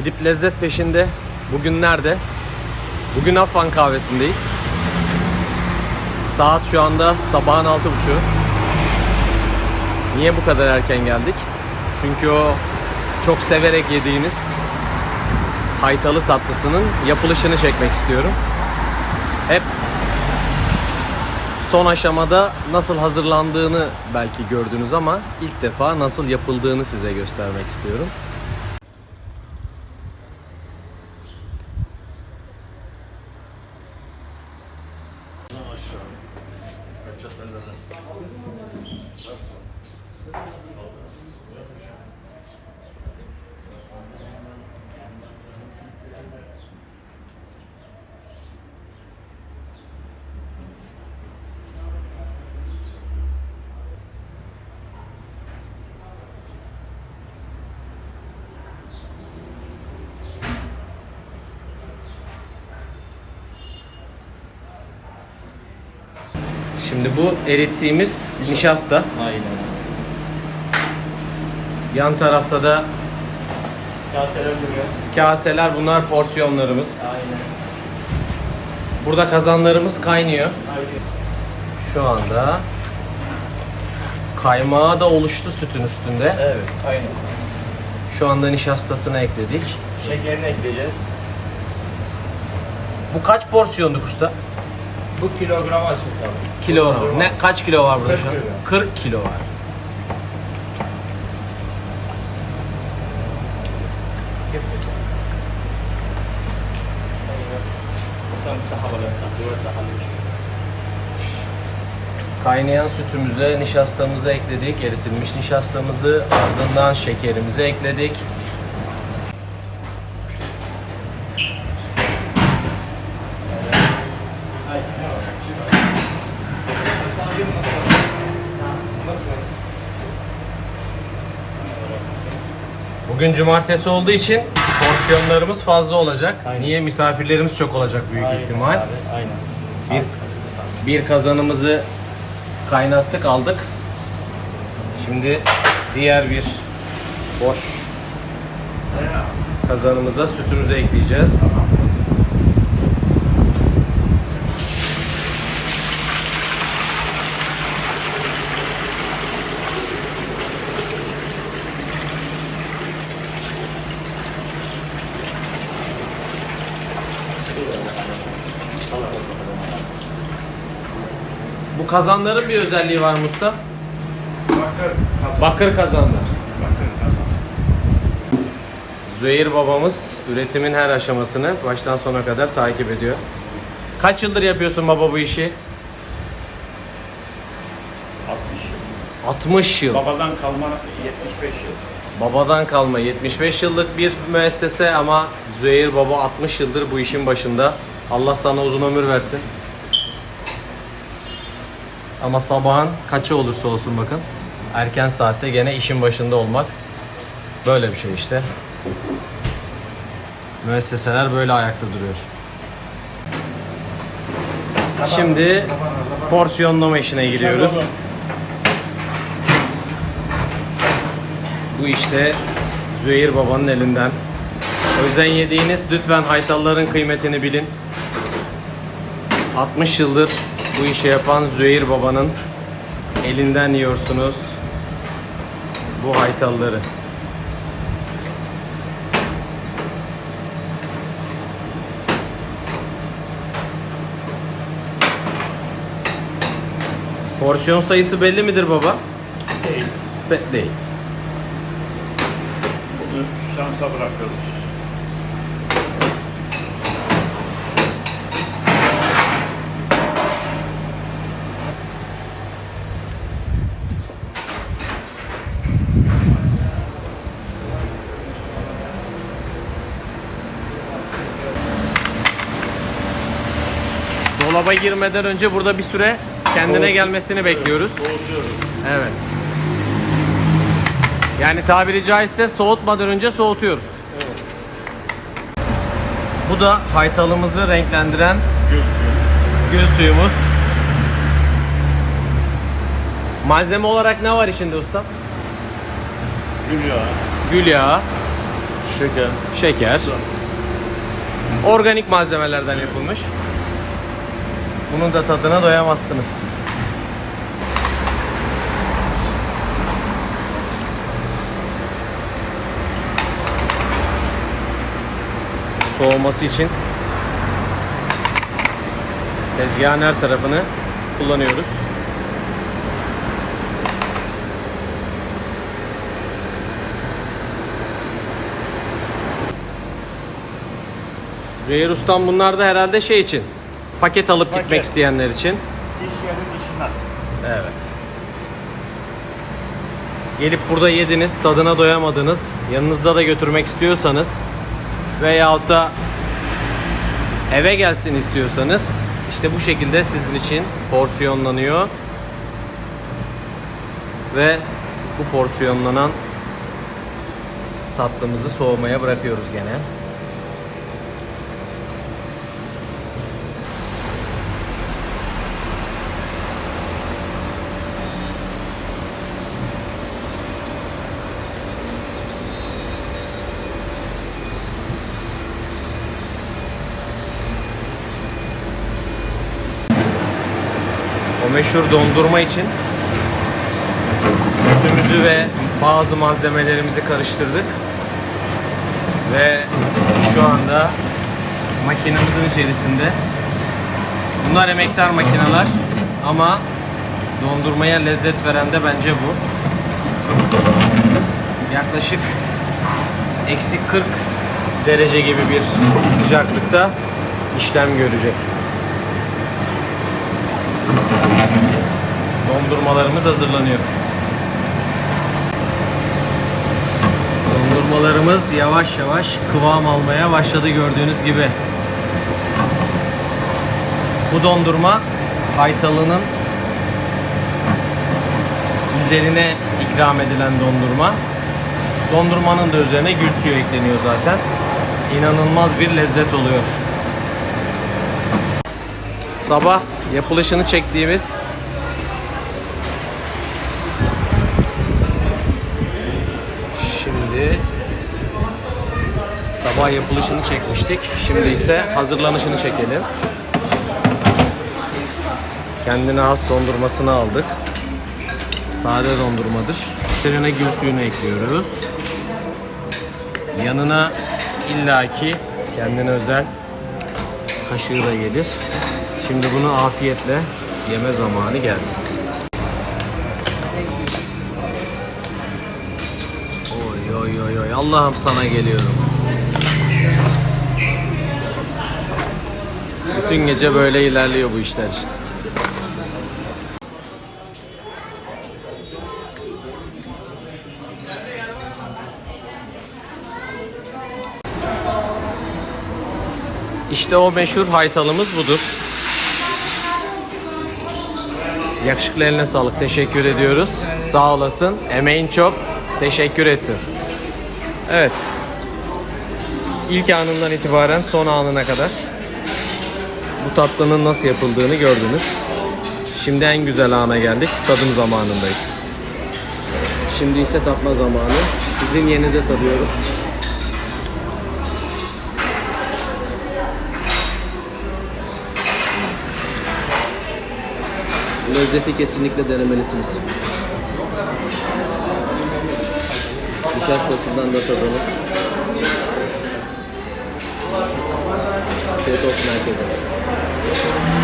Gidip lezzet peşinde. Bugün nerede? Bugün Affan kahvesindeyiz. Saat şu anda sabahın altı buçuğu. Niye bu kadar erken geldik? Çünkü o çok severek yediğiniz haytalı tatlısının yapılışını çekmek istiyorum. Hep son aşamada nasıl hazırlandığını belki gördünüz ama ilk defa nasıl yapıldığını size göstermek istiyorum. Kaç yaşlarında? Şimdi bu erittiğimiz nişasta. Aynen. Yan tarafta da Kaseler duruyor. kaseler bunlar porsiyonlarımız. Aynen. Burada kazanlarımız kaynıyor. Aynen. Şu anda kaymağı da oluştu sütün üstünde. Evet. Aynen. Şu anda nişastasını ekledik. Şekerini ekleyeceğiz. Bu kaç porsiyonluk usta? Bu kilogram aç hesabı. Kilo mu? Ne, kaç kilo var burada şu an? 40 kilo var. Kaynayan sütümüze nişastamızı ekledik, eritilmiş nişastamızı, ardından şekerimizi ekledik. Bugün cumartesi olduğu için porsiyonlarımız fazla olacak. Aynen. Niye? Misafirlerimiz çok olacak büyük ihtimal. Aynen. Bir, bir kazanımızı kaynattık aldık. Şimdi diğer bir boş kazanımıza sütümüzü ekleyeceğiz. Bu kazanların bir özelliği var mı usta? Bakır. Bakır kazanlar. Züheyr babamız üretimin her aşamasını baştan sona kadar takip ediyor. Kaç yıldır yapıyorsun baba bu işi? 60. 60 yıl. Babadan kalma 75 yıl. Babadan kalma 75 yıllık bir müessese ama Züheyr baba 60 yıldır bu işin başında. Allah sana uzun ömür versin. Ama sabahın kaçı olursa olsun bakın. Erken saatte gene işin başında olmak. Böyle bir şey işte. Müesseseler böyle ayakta duruyor. Şimdi porsiyonlama işine giriyoruz. Bu işte Züheyr babanın elinden. O yüzden yediğiniz lütfen haytalların kıymetini bilin. 60 yıldır bu işi yapan Züheyr babanın elinden yiyorsunuz bu haytalları. Porsiyon sayısı belli midir baba? Değil. Be- değil. Bunu şansa bırakıyoruz. Dolaba girmeden önce burada bir süre kendine gelmesini bekliyoruz. Soğutuyoruz. Evet. Yani tabiri caizse soğutmadan önce soğutuyoruz. Bu da haytalımızı renklendiren gül suyumuz. Malzeme olarak ne var içinde usta? Gül yağı. Gül yağı, Şeker. şeker. Organik malzemelerden yapılmış. Bunun da tadına doyamazsınız. Soğuması için tezgahın her tarafını kullanıyoruz. Züheyr Ustam bunlar da herhalde şey için. Paket alıp Paket. gitmek isteyenler için. İş yerin işine. Evet. Gelip burada yediniz, tadına doyamadınız, yanınızda da götürmek istiyorsanız veyahut da eve gelsin istiyorsanız işte bu şekilde sizin için porsiyonlanıyor. Ve bu porsiyonlanan tatlımızı soğumaya bırakıyoruz gene. Meşhur dondurma için sütümüzü ve bazı malzemelerimizi karıştırdık. Ve şu anda makinemizin içerisinde bunlar emektar makineler ama dondurmaya lezzet veren de bence bu. Yaklaşık eksi 40 derece gibi bir sıcaklıkta işlem görecek. Dondurmalarımız hazırlanıyor. Dondurmalarımız yavaş yavaş kıvam almaya başladı gördüğünüz gibi. Bu dondurma haytalının üzerine ikram edilen dondurma. Dondurmanın da üzerine gül suyu ekleniyor zaten. İnanılmaz bir lezzet oluyor. Sabah yapılışını çektiğimiz Şimdi sabah yapılışını çekmiştik. Şimdi ise hazırlanışını çekelim. Kendine has dondurmasını aldık. Sade dondurmadır. Üzerine gül suyunu ekliyoruz. Yanına illaki kendine özel kaşığı da gelir. Şimdi bunu afiyetle yeme zamanı geldi. Oy oy oy oy Allah'ım sana geliyorum. Bütün gece böyle ilerliyor bu işler işte. İşte o meşhur haytalımız budur. Yakışıklı eline sağlık. Teşekkür ediyoruz. Sağ olasın. Emeğin çok. Teşekkür ettim. Evet. İlk anından itibaren son anına kadar bu tatlının nasıl yapıldığını gördünüz. Şimdi en güzel ana geldik. Tadım zamanındayız. Şimdi ise tatma zamanı. Sizin yerinize tadıyorum. Lezzeti kesinlikle denemelisiniz. Nişastasından da tadalım. Afiyet olsun herkese.